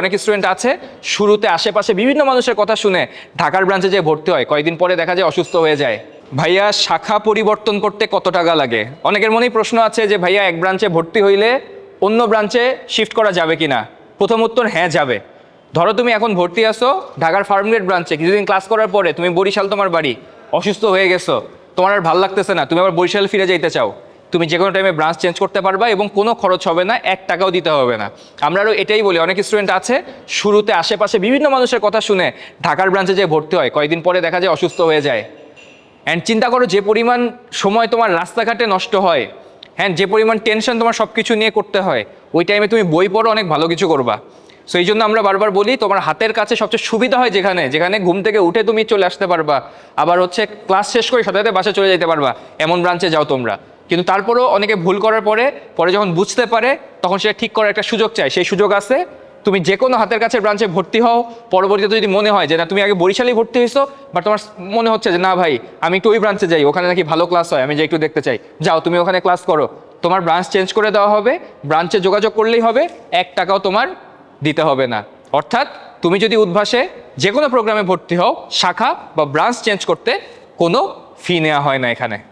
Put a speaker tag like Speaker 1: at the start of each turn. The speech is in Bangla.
Speaker 1: অনেক স্টুডেন্ট আছে, শুরুতে আশেপাশে বিভিন্ন মানুষের কথা শুনে ঢাকার ব্রাঞ্চে যে ভর্তি হয়। কয়েকদিন পরে দেখা যায় অসুস্থ হয়ে যায়। ভাইয়া, শাখা পরিবর্তন করতে কত টাকা লাগে? অনেকের মনেই প্রশ্ন আছে যে, ভাইয়া, এক ব্রাঞ্চে ভর্তি হইলে অন্য ব্রাঞ্চে শিফট করা যাবে কি না প্রথম উত্তর হ্যাঁ যাবে। ধরো তুমি এখন ভর্তি আসো ঢাকার ফার্মগেট ব্রাঞ্চে কিছুদিন ক্লাস করার পরে তুমি বরিশাল তোমার বাড়ি, অসুস্থ হয়ে গেছো, তোমার আর ভালো লাগতেছে না, তুমি আবার বরিশাল ফিরে যাইতে চাও। তুমি যে কোনো টাইমে ব্রাঞ্চ চেঞ্জ করতে পারবা এবং কোনো খরচ হবে না, এক টাকাও দিতে হবে না। আমরা আরও এটাই বলি, অনেক স্টুডেন্ট আছে, শুরুতে আশেপাশে বিভিন্ন মানুষের কথা শুনে ঢাকার ব্রাঞ্চে যে ভর্তি হয়, কয়েকদিন পরে দেখা যায় অসুস্থ হয়ে যায়। অ্যান্ড চিন্তা করো যে পরিমাণ সময় তোমার রাস্তাঘাটে নষ্ট হয় হ্যাঁ যে পরিমাণ টেনশন তোমার সব কিছু নিয়ে করতে হয়, ওই টাইমে তুমি বই পড়ো, অনেক ভালো কিছু করবা। সো এই জন্য আমরা বারবার বলি, তোমার হাতের কাছে সবচেয়ে সুবিধা হয় যেখানে যেখানে ঘুম থেকে উঠে তুমি চলে আসতে পারবা। আবার হচ্ছে ক্লাস শেষ করে সাথে সাথে বাসা চলে যেতে পারবা, এমন ব্রাঞ্চে যাও তোমরা। কিন্তু তারপরেও অনেকে ভুল করার পরে পরে যখন বুঝতে পারে, তখন সেটা ঠিক করার একটা সুযোগ চায়। সেই সুযোগ আছে, তুমি যে কোনো হাতের কাছে ব্রাঞ্চে ভর্তি হও, পরবর্তীতে যদি মনে হয় যে, না, তুমি আগে বরিশালেই ভর্তি হয়েছো বাট তোমার মনে হচ্ছে যে, না, ভাই, আমি একটু ওই ব্রাঞ্চে যাই, ওখানে নাকি ভালো ক্লাস হয়, আমি যে একটু দেখতে চাই। যাও, তুমি ওখানে ক্লাস করো। তোমার ব্রাঞ্চ চেঞ্জ করে দেওয়া হবে, ব্রাঞ্চে যোগাযোগ করলেই হবে, এক টাকাও তোমার দিতে হবে না। অর্থাৎ, তুমি যদি উদ্ভাসে যে কোনো প্রোগ্রামে ভর্তি হও, শাখা বা ব্রাঞ্চ চেঞ্জ করতে কোনো ফি নেওয়া হয় না এখানে।